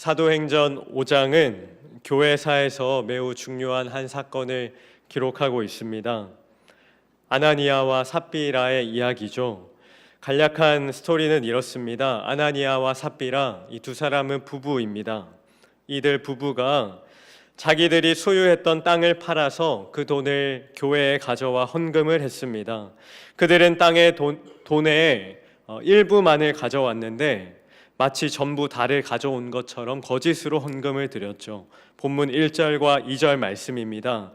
사도행전 5장은 교회사에서 매우 중요한 한 사건을 기록하고 있습니다. 아나니아와 삽비라의 이야기죠. 간략한 스토리는 이렇습니다. 아나니아와 삽비라 이 두 사람은 부부입니다. 이들 부부가 자기들이 소유했던 땅을 팔아서 그 돈을 교회에 가져와 헌금을 했습니다. 그들은 땅의 돈, 돈의 어, 일부만을 가져왔는데 마치 전부 다를 가져온 것처럼 거짓으로 헌금을 드렸죠. 본문 1절과 2절 말씀입니다.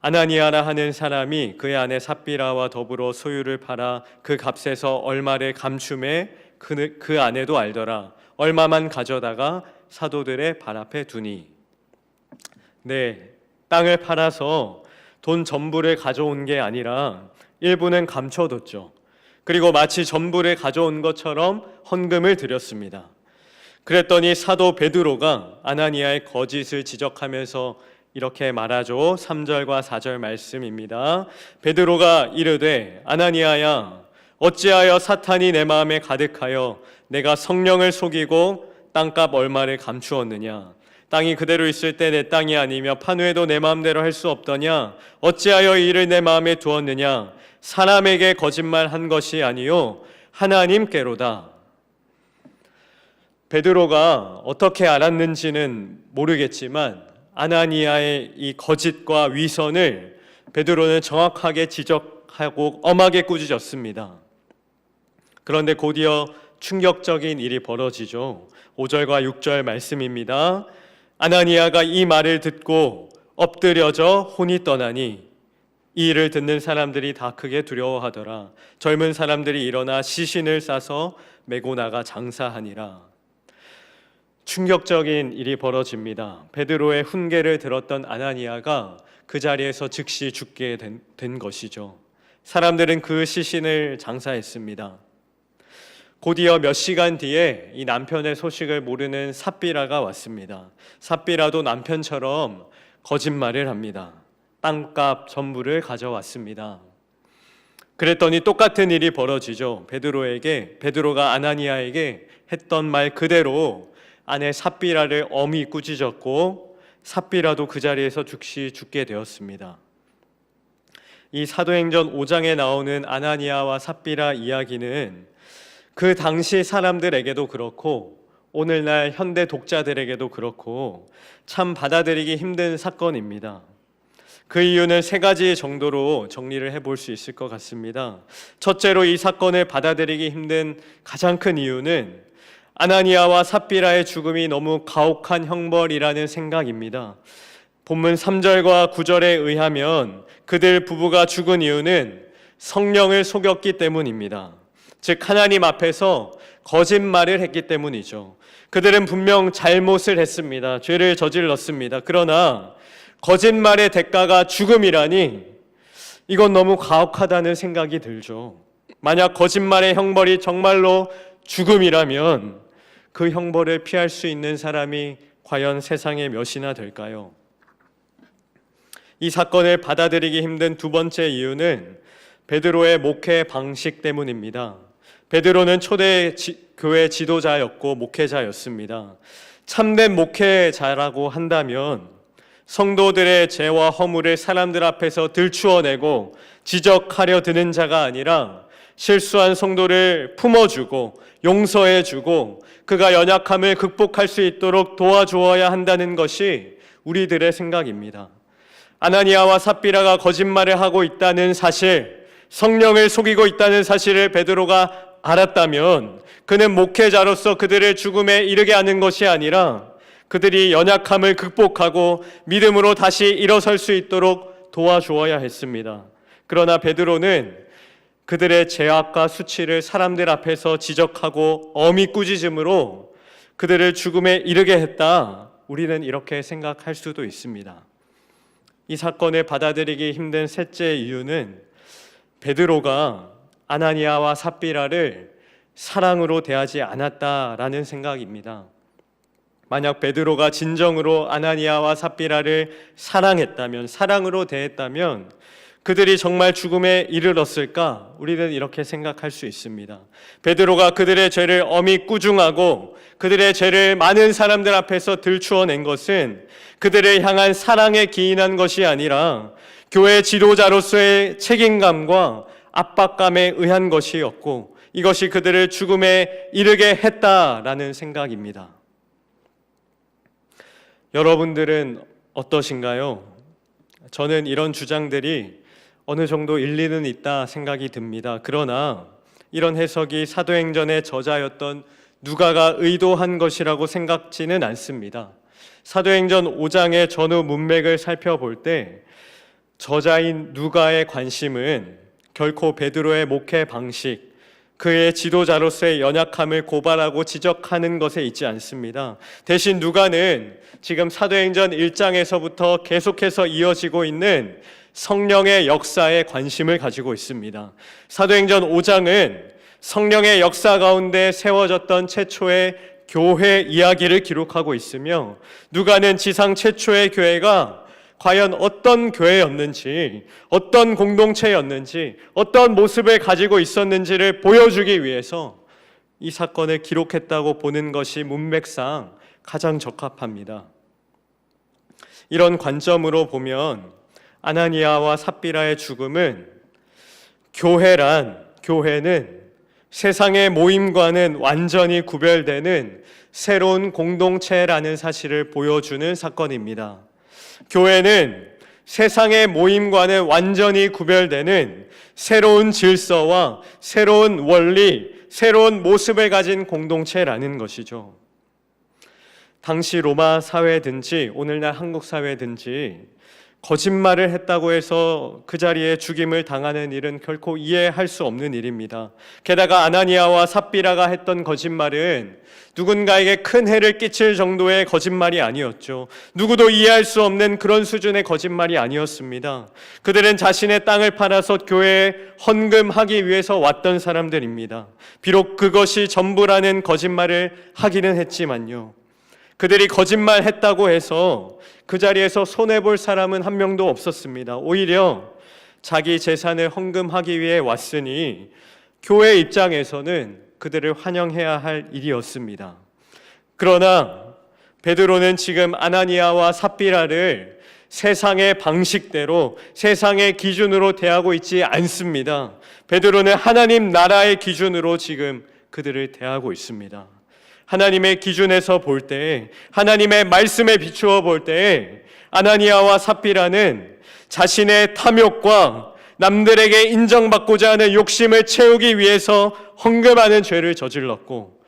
아나니아라 하는 사람이 그의 아내 삽비라와 더불어 소유를 팔아 그 값에서 얼마를 감춤해 그, 그 아내도 알더라. 얼마만 가져다가 사도들의 발 앞에 두니. 네, 땅을 팔아서 돈 전부를 가져온 게 아니라 일부는 감춰뒀죠. 그리고 마치 전부를 가져온 것처럼 헌금을 드렸습니다. 그랬더니 사도 베드로가 아나니아의 거짓을 지적하면서 이렇게 말하죠. 3절과 4절 말씀입니다. 베드로가 이르되 아나니아야 어찌하여 사탄이 내 마음에 가득하여 내가 성령을 속이고 땅값 얼마를 감추었느냐 땅이 그대로 있을 때 내 땅이 아니며 판후에도 내 마음대로 할 수 없더냐 어찌하여 이를 내 마음에 두었느냐 사람에게 거짓말 한 것이 아니요 하나님께로다 베드로가 어떻게 알았는지는 모르겠지만 아나니아의 이 거짓과 위선을 베드로는 정확하게 지적하고 엄하게 꾸짖었습니다. 그런데 곧이어 충격적인 일이 벌어지죠. 5절과 6절 말씀입니다. 아나니아가 이 말을 듣고 엎드려져 혼이 떠나니 이 일을 듣는 사람들이 다 크게 두려워하더라. 젊은 사람들이 일어나 시신을 싸서 메고 나가 장사하니라. 충격적인 일이 벌어집니다. 베드로의 훈계를 들었던 아나니아가 그 자리에서 즉시 죽게 된, 된 것이죠. 사람들은 그 시신을 장사했습니다. 곧이어 몇 시간 뒤에 이 남편의 소식을 모르는 삽비라가 왔습니다. 삽비라도 남편처럼 거짓말을 합니다. 땅값 전부를 가져왔습니다. 그랬더니 똑같은 일이 벌어지죠. 베드로에게 베드로가 아나니아에게 했던 말 그대로 아내 삽비라를 엄히 꾸짖었고 삽비라도 그 자리에서 즉시 죽게 되었습니다. 이 사도행전 5장에 나오는 아나니아와 삽비라 이야기는 그 당시 사람들에게도 그렇고 오늘날 현대 독자들에게도 그렇고 참 받아들이기 힘든 사건입니다. 그 이유는 세 가지 정도로 정리를 해볼 수 있을 것 같습니다. 첫째로 이 사건을 받아들이기 힘든 가장 큰 이유는 아나니아와 삽비라의 죽음이 너무 가혹한 형벌이라는 생각입니다. 본문 3절과 9절에 의하면 그들 부부가 죽은 이유는 성령을 속였기 때문입니다. 즉 하나님 앞에서 거짓말을 했기 때문이죠. 그들은 분명 잘못을 했습니다. 죄를 저질렀습니다. 그러나 거짓말의 대가가 죽음이라니 이건 너무 가혹하다는 생각이 들죠. 만약 거짓말의 형벌이 정말로 죽음이라면 그 형벌을 피할 수 있는 사람이 과연 세상에 몇이나 될까요? 이 사건을 받아들이기 힘든 두 번째 이유는 베드로의 목회 방식 때문입니다. 베드로는 초대 지, 교회 지도자였고 목회자였습니다. 참된 목회자라고 한다면 성도들의 죄와 허물을 사람들 앞에서 들추어내고 지적하려 드는 자가 아니라 실수한 성도를 품어주고 용서해주고 그가 연약함을 극복할 수 있도록 도와주어야 한다는 것이 우리들의 생각입니다. 아나니아와 삽비라가 거짓말을 하고 있다는 사실, 성령을 속이고 있다는 사실을 베드로가 알았다면 그는 목회자로서 그들의 죽음에 이르게 하는 것이 아니라 그들이 연약함을 극복하고 믿음으로 다시 일어설 수 있도록 도와주어야 했습니다. 그러나 베드로는 그들의 죄악과 수치를 사람들 앞에서 지적하고 어미 꾸짖음으로 그들을 죽음에 이르게 했다. 우리는 이렇게 생각할 수도 있습니다. 이 사건을 받아들이기 힘든 셋째 이유는 베드로가 아나니아와 삽비라를 사랑으로 대하지 않았다라는 생각입니다. 만약 베드로가 진정으로 아나니아와 삽비라를 사랑했다면 사랑으로 대했다면 그들이 정말 죽음에 이르렀을까? 우리는 이렇게 생각할 수 있습니다. 베드로가 그들의 죄를 엄히 꾸중하고 그들의 죄를 많은 사람들 앞에서 들추어낸 것은 그들을 향한 사랑에 기인한 것이 아니라 교회 지도자로서의 책임감과 압박감에 의한 것이었고 이것이 그들을 죽음에 이르게 했다라는 생각입니다. 여러분들은 어떠신가요? 저는 이런 주장들이 어느 정도 일리는 있다 생각이 듭니다. 그러나 이런 해석이 사도행전의 저자였던 누가가 의도한 것이라고 생각지는 않습니다. 사도행전 5장의 전후 문맥을 살펴볼 때 저자인 누가의 관심은 결코 베드로의 목회 방식, 그의 지도자로서의 연약함을 고발하고 지적하는 것에 있지 않습니다. 대신 누가는 지금 사도행전 1장에서부터 계속해서 이어지고 있는 성령의 역사에 관심을 가지고 있습니다. 사도행전 5장은 성령의 역사 가운데 세워졌던 최초의 교회 이야기를 기록하고 있으며 누가는 지상 최초의 교회가 과연 어떤 교회였는지, 어떤 공동체였는지, 어떤 모습을 가지고 있었는지를 보여주기 위해서 이 사건을 기록했다고 보는 것이 문맥상 가장 적합합니다. 이런 관점으로 보면 아나니아와 삽비라의 죽음은 교회란 교회는 세상의 모임과는 완전히 구별되는 새로운 공동체라는 사실을 보여주는 사건입니다. 교회는 세상의 모임과는 완전히 구별되는 새로운 질서와 새로운 원리, 새로운 모습을 가진 공동체라는 것이죠. 당시 로마 사회든지 오늘날 한국 사회든지 거짓말을 했다고 해서 그 자리에 죽임을 당하는 일은 결코 이해할 수 없는 일입니다. 게다가 아나니아와 삽비라가 했던 거짓말은 누군가에게 큰 해를 끼칠 정도의 거짓말이 아니었죠. 누구도 이해할 수 없는 그런 수준의 거짓말이 아니었습니다. 그들은 자신의 땅을 팔아서 교회에 헌금하기 위해서 왔던 사람들입니다. 비록 그것이 전부라는 거짓말을 하기는 했지만요. 그들이 거짓말 했다고 해서 그 자리에서 손해볼 사람은 한 명도 없었습니다. 오히려 자기 재산을 헌금하기 위해 왔으니 교회 입장에서는 그들을 환영해야 할 일이었습니다. 그러나 베드로는 지금 아나니아와 삽비라를 세상의 방식대로 세상의 기준으로 대하고 있지 않습니다. 베드로는 하나님 나라의 기준으로 지금 그들을 대하고 있습니다. 하나님의 기준에서 볼 때, 하나님의 말씀에 비추어 볼 때, 아나니아와 삽비라는 자신의 탐욕과 남들에게 인정받고자 하는 욕심을 채우기 위해서 헌금하는 죄를 저질렀고,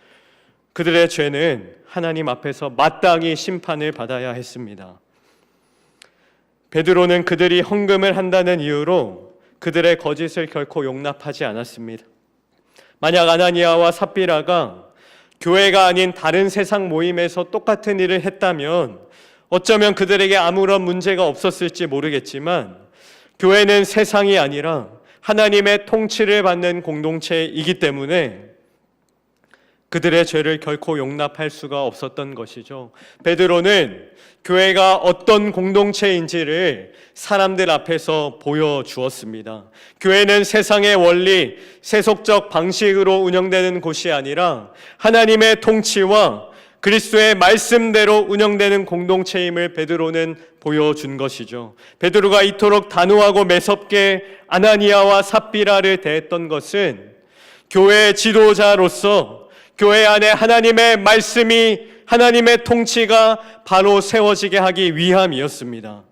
그들의 죄는 하나님 앞에서 마땅히 심판을 받아야 했습니다. 베드로는 그들이 헌금을 한다는 이유로 그들의 거짓을 결코 용납하지 않았습니다. 만약 아나니아와 삽비라가 교회가 아닌 다른 세상 모임에서 똑같은 일을 했다면 어쩌면 그들에게 아무런 문제가 없었을지 모르겠지만 교회는 세상이 아니라 하나님의 통치를 받는 공동체이기 때문에 그들의 죄를 결코 용납할 수가 없었던 것이죠. 베드로는 교회가 어떤 공동체인지를 사람들 앞에서 보여주었습니다. 교회는 세상의 원리, 세속적 방식으로 운영되는 곳이 아니라 하나님의 통치와 그리스도의 말씀대로 운영되는 공동체임을 베드로는 보여준 것이죠. 베드로가 이토록 단호하고 매섭게 아나니아와 삽비라를 대했던 것은 교회 지도자로서 교회 안에 하나님의 말씀이 하나님의 통치가 바로 세워지게 하기 위함이었습니다.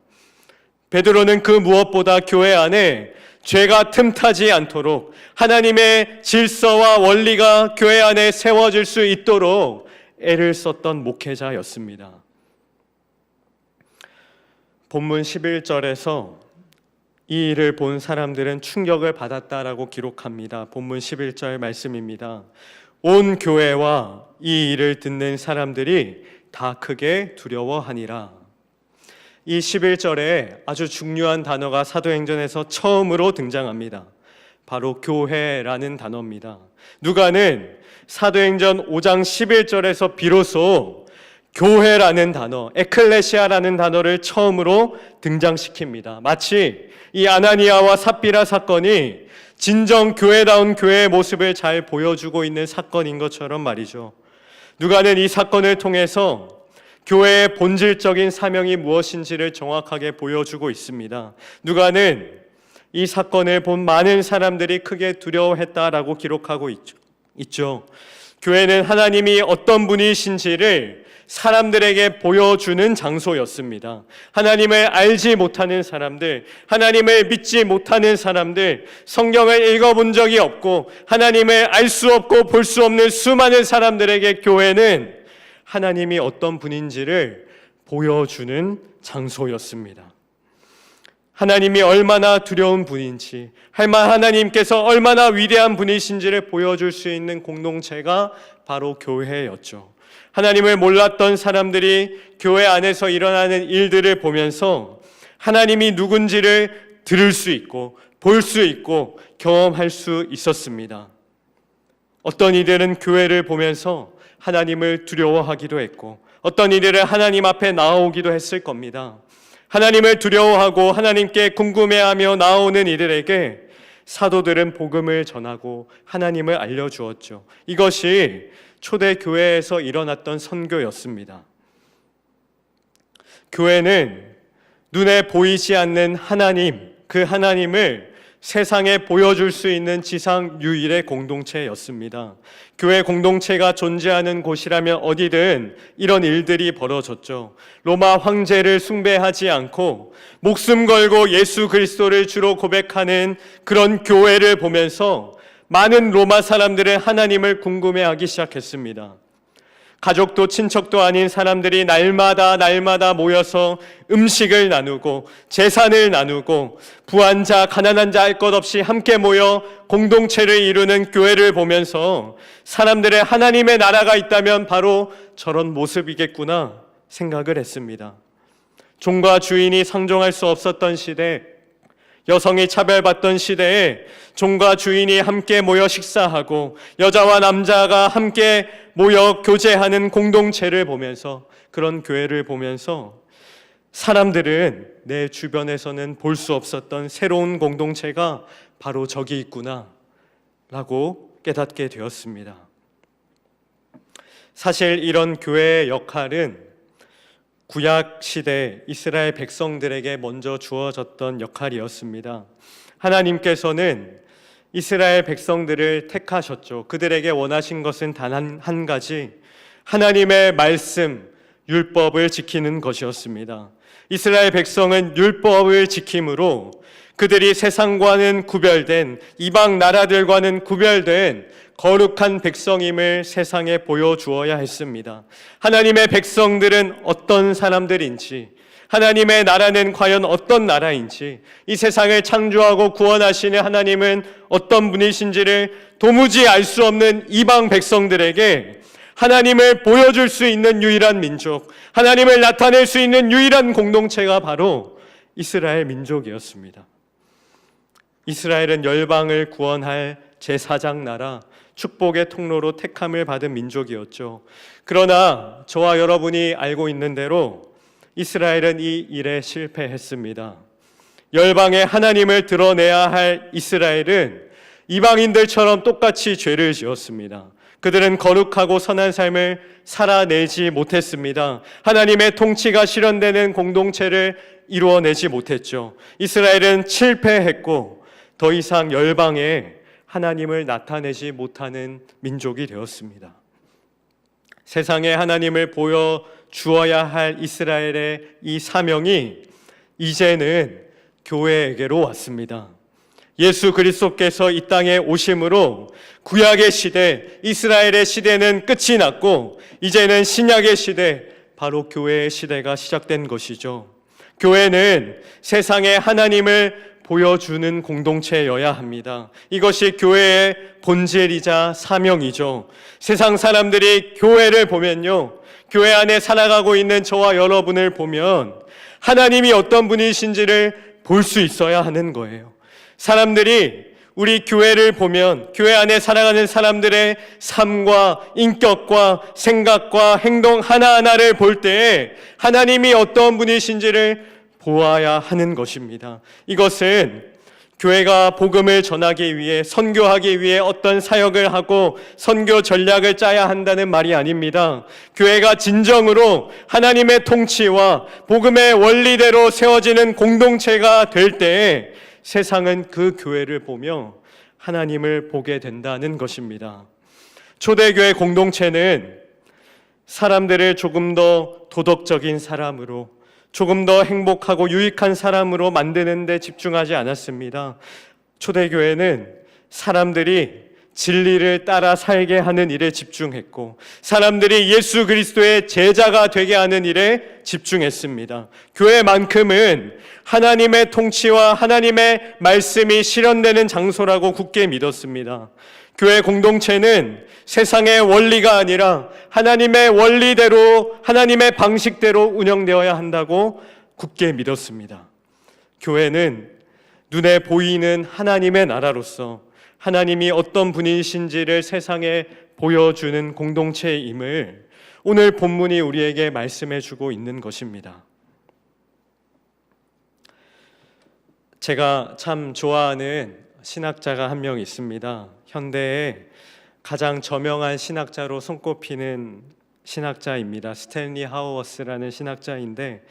베드로는 그 무엇보다 교회 안에 죄가 틈타지 않도록 하나님의 질서와 원리가 교회 안에 세워질 수 있도록 애를 썼던 목회자였습니다. 본문 11절에서 이 일을 본 사람들은 충격을 받았다라고 기록합니다. 본문 11절 말씀입니다. 온 교회와 이 일을 듣는 사람들이 다 크게 두려워하니라. 이 11절에 아주 중요한 단어가 사도행전에서 처음으로 등장합니다. 바로 교회라는 단어입니다. 누가는 사도행전 5장 11절에서 비로소 교회라는 단어, 에클레시아라는 단어를 처음으로 등장시킵니다. 마치 이 아나니아와 삽비라 사건이 진정 교회다운 교회의 모습을 잘 보여주고 있는 사건인 것처럼 말이죠. 누가는 이 사건을 통해서 교회의 본질적인 사명이 무엇인지를 정확하게 보여주고 있습니다. 누가는 이 사건을 본 많은 사람들이 크게 두려워했다라고 기록하고 있죠. 있죠. 교회는 하나님이 어떤 분이신지를 사람들에게 보여주는 장소였습니다. 하나님을 알지 못하는 사람들, 하나님을 믿지 못하는 사람들, 성경을 읽어본 적이 없고 하나님을 알 수 없고 볼 수 없는 수많은 사람들에게 교회는 하나님이 어떤 분인지를 보여주는 장소였습니다. 하나님이 얼마나 두려운 분인지, 할만 하나님께서 얼마나 위대한 분이신지를 보여줄 수 있는 공동체가 바로 교회였죠. 하나님을 몰랐던 사람들이 교회 안에서 일어나는 일들을 보면서 하나님이 누군지를 들을 수 있고 볼 수 있고 경험할 수 있었습니다. 어떤 이들은 교회를 보면서 하나님을 두려워하기도 했고 어떤 이들은 하나님 앞에 나오기도 했을 겁니다. 하나님을 두려워하고 하나님께 궁금해하며 나오는 이들에게 사도들은 복음을 전하고 하나님을 알려주었죠. 이것이 초대 교회에서 일어났던 선교였습니다. 교회는 눈에 보이지 않는 하나님, 그 하나님을 세상에 보여줄 수 있는 지상 유일의 공동체였습니다. 교회 공동체가 존재하는 곳이라면 어디든 이런 일들이 벌어졌죠. 로마 황제를 숭배하지 않고 목숨 걸고 예수 그리스도를 주로 고백하는 그런 교회를 보면서 많은 로마 사람들은 하나님을 궁금해하기 시작했습니다. 가족도 친척도 아닌 사람들이 날마다 날마다 모여서 음식을 나누고 재산을 나누고 부한 자, 가난한 자 할 것 없이 함께 모여 공동체를 이루는 교회를 보면서 사람들의 하나님의 나라가 있다면 바로 저런 모습이겠구나 생각을 했습니다. 종과 주인이 상종할 수 없었던 시대, 여성이 차별받던 시대에 종과 주인이 함께 모여 식사하고 여자와 남자가 함께 모여 교제하는 공동체를 보면서 그런 교회를 보면서 사람들은 내 주변에서는 볼 수 없었던 새로운 공동체가 바로 저기 있구나 라고 깨닫게 되었습니다. 사실 이런 교회의 역할은 구약 시대 이스라엘 백성들에게 먼저 주어졌던 역할이었습니다. 하나님께서는 이스라엘 백성들을 택하셨죠. 그들에게 원하신 것은 단한 한 가지 하나님의 말씀 율법을 지키는 것이었습니다. 이스라엘 백성은 율법을 지킴으로 그들이 세상과는 구별된 이방 나라들과는 구별된 거룩한 백성임을 세상에 보여주어야 했습니다. 하나님의 백성들은 어떤 사람들인지, 하나님의 나라는 과연 어떤 나라인지, 이 세상을 창조하고 구원하시는 하나님은 어떤 분이신지를 도무지 알 수 없는 이방 백성들에게 하나님을 보여줄 수 있는 유일한 민족, 하나님을 나타낼 수 있는 유일한 공동체가 바로 이스라엘 민족이었습니다. 이스라엘은 열방을 구원할 제사장 나라, 축복의 통로로 택함을 받은 민족이었죠. 그러나 저와 여러분이 알고 있는 대로 이스라엘은 이 일에 실패했습니다. 열방의 하나님을 드러내야 할 이스라엘은 이방인들처럼 똑같이 죄를 지었습니다. 그들은 거룩하고 선한 삶을 살아내지 못했습니다. 하나님의 통치가 실현되는 공동체를 이루어내지 못했죠. 이스라엘은 실패했고 더 이상 열방에 하나님을 나타내지 못하는 민족이 되었습니다. 세상에 하나님을 보여 주어야 할 이스라엘의 이 사명이 이제는 교회에게로 왔습니다. 예수 그리스도께서 이 땅에 오심으로 구약의 시대, 이스라엘의 시대는 끝이 났고 이제는 신약의 시대, 바로 교회의 시대가 시작된 것이죠. 교회는 세상에 하나님을 보여주는 공동체여야 합니다. 이것이 교회의 본질이자 사명이죠. 세상 사람들이 교회를 보면요. 교회 안에 살아가고 있는 저와 여러분을 보면 하나님이 어떤 분이신지를 볼 수 있어야 하는 거예요. 사람들이 우리 교회를 보면 교회 안에 살아가는 사람들의 삶과 인격과 생각과 행동 하나하나를 볼 때에 하나님이 어떤 분이신지를 보아야 하는 것입니다. 이것은 교회가 복음을 전하기 위해 선교하기 위해 어떤 사역을 하고 선교 전략을 짜야 한다는 말이 아닙니다. 교회가 진정으로 하나님의 통치와 복음의 원리대로 세워지는 공동체가 될 때에 세상은 그 교회를 보며 하나님을 보게 된다는 것입니다. 초대교회 공동체는 사람들을 조금 더 도덕적인 사람으로 조금 더 행복하고 유익한 사람으로 만드는 데 집중하지 않았습니다. 초대교회는 사람들이 진리를 따라 살게 하는 일에 집중했고 사람들이 예수 그리스도의 제자가 되게 하는 일에 집중했습니다. 교회만큼은 하나님의 통치와 하나님의 말씀이 실현되는 장소라고 굳게 믿었습니다. 교회 공동체는 세상의 원리가 아니라 하나님의 원리대로 하나님의 방식대로 운영되어야 한다고 굳게 믿었습니다. 교회는 눈에 보이는 하나님의 나라로서 하나님이 어떤 분이신지를 세상에 보여주는 공동체임을 오늘 본문이 우리에게 말씀해 주고 있는 것입니다. 제가 참 좋아하는 신학자가 한 명 있습니다. 현대에 가장 저명한 신학자로 손꼽히는 신학자입니다. 스탠리 하우어스라는 신학자인데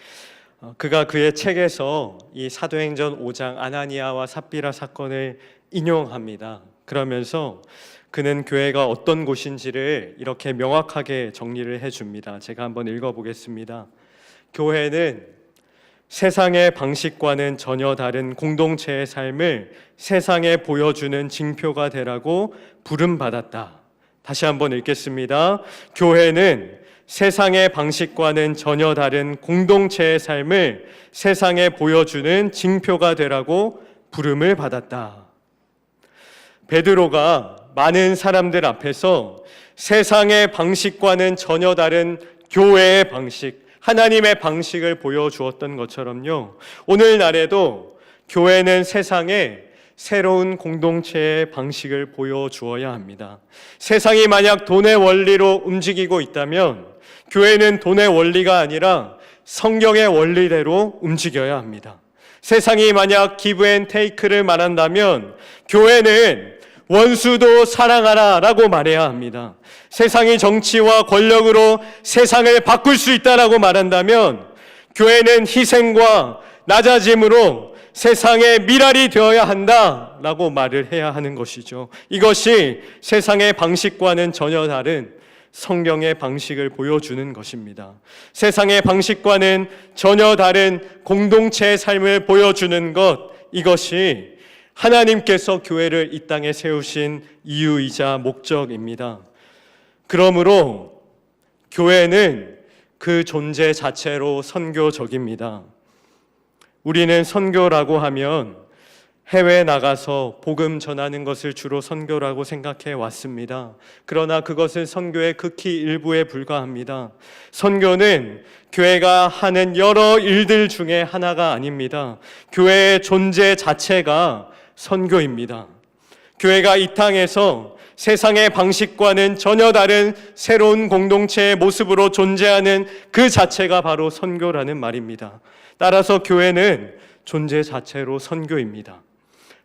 어, 그가 그의 책에서 이 사도행전 5장 아나니아와 삽비라 사건을 인용합니다. 그러면서 그는 교회가 어떤 곳인지를 이렇게 명확하게 정리를 해 줍니다. 제가 한번 읽어 보겠습니다. 교회는 세상의 방식과는 전혀 다른 공동체의 삶을 세상에 보여주는 징표가 되라고 부름받았다. 다시 한번 읽겠습니다. 교회는 세상의 방식과는 전혀 다른 공동체의 삶을 세상에 보여주는 징표가 되라고 부름을 받았다. 베드로가 많은 사람들 앞에서 세상의 방식과는 전혀 다른 교회의 방식, 하나님의 방식을 보여주었던 것처럼요. 오늘날에도 교회는 세상에 새로운 공동체의 방식을 보여주어야 합니다. 세상이 만약 돈의 원리로 움직이고 있다면 교회는 돈의 원리가 아니라 성경의 원리대로 움직여야 합니다. 세상이 만약 기브 앤 테이크를 말한다면 교회는 원수도 사랑하라 라고 말해야 합니다. 세상이 정치와 권력으로 세상을 바꿀 수 있다라고 말한다면 교회는 희생과 낮아짐으로 세상의 미랄이 되어야 한다 라고 말을 해야 하는 것이죠. 이것이 세상의 방식과는 전혀 다른 성경의 방식을 보여주는 것입니다. 세상의 방식과는 전혀 다른 공동체의 삶을 보여주는 것, 이것이 하나님께서 교회를 이 땅에 세우신 이유이자 목적입니다. 그러므로 교회는 그 존재 자체로 선교적입니다. 우리는 선교라고 하면 해외에 나가서 복음 전하는 것을 주로 선교라고 생각해 왔습니다. 그러나 그것은 선교의 극히 일부에 불과합니다. 선교는 교회가 하는 여러 일들 중에 하나가 아닙니다. 교회의 존재 자체가 선교입니다. 교회가 이 땅에서 세상의 방식과는 전혀 다른 새로운 공동체의 모습으로 존재하는 그 자체가 바로 선교라는 말입니다. 따라서 교회는 존재 자체로 선교입니다.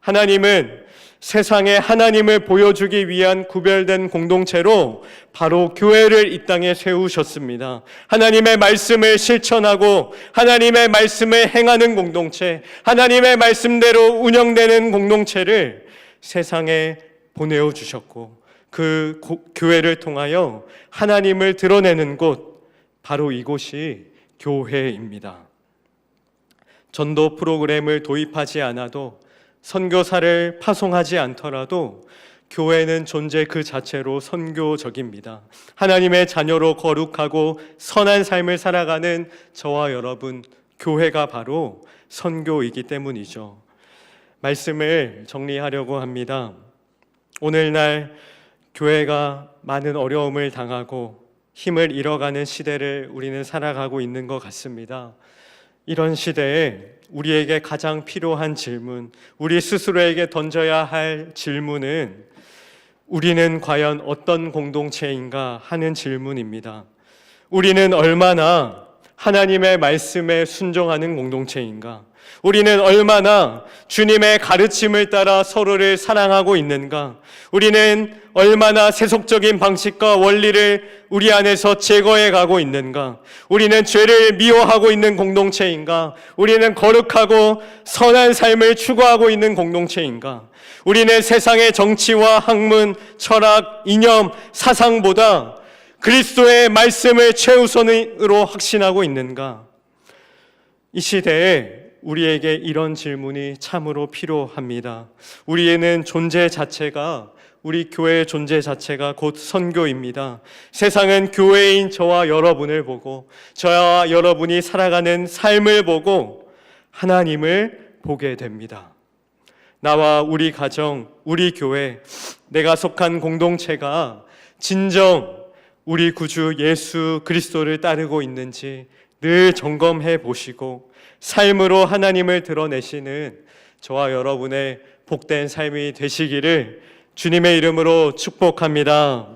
하나님은 세상에 하나님을 보여주기 위한 구별된 공동체로 바로 교회를 이 땅에 세우셨습니다. 하나님의 말씀을 실천하고 하나님의 말씀을 행하는 공동체, 하나님의 말씀대로 운영되는 공동체를 세상에 보내어 주셨고 그 교회를 통하여 하나님을 드러내는 곳 바로 이곳이 교회입니다. 전도 프로그램을 도입하지 않아도 선교사를 파송하지 않더라도 교회는 존재 그 자체로 선교적입니다. 하나님의 자녀로 거룩하고 선한 삶을 살아가는 저와 여러분, 교회가 바로 선교이기 때문이죠. 말씀을 정리하려고 합니다. 오늘날 교회가 많은 어려움을 당하고 힘을 잃어가는 시대를 우리는 살아가고 있는 것 같습니다. 이런 시대에 우리에게 가장 필요한 질문, 우리 스스로에게 던져야 할 질문은 우리는 과연 어떤 공동체인가 하는 질문입니다. 우리는 얼마나 하나님의 말씀에 순종하는 공동체인가? 우리는 얼마나 주님의 가르침을 따라 서로를 사랑하고 있는가? 우리는 얼마나 세속적인 방식과 원리를 우리 안에서 제거해 가고 있는가? 우리는 죄를 미워하고 있는 공동체인가? 우리는 거룩하고 선한 삶을 추구하고 있는 공동체인가? 우리는 세상의 정치와 학문, 철학, 이념, 사상보다 그리스도의 말씀을 최우선으로 확신하고 있는가? 이 시대에 우리에게 이런 질문이 참으로 필요합니다. 우리에는 존재 자체가 우리 교회의 존재 자체가 곧 선교입니다. 세상은 교회인 저와 여러분을 보고 저와 여러분이 살아가는 삶을 보고 하나님을 보게 됩니다. 나와 우리 가정, 우리 교회, 내가 속한 공동체가 진정 우리 구주 예수 그리스도를 따르고 있는지 늘 점검해 보시고 삶으로 하나님을 드러내시는 저와 여러분의 복된 삶이 되시기를 주님의 이름으로 축복합니다.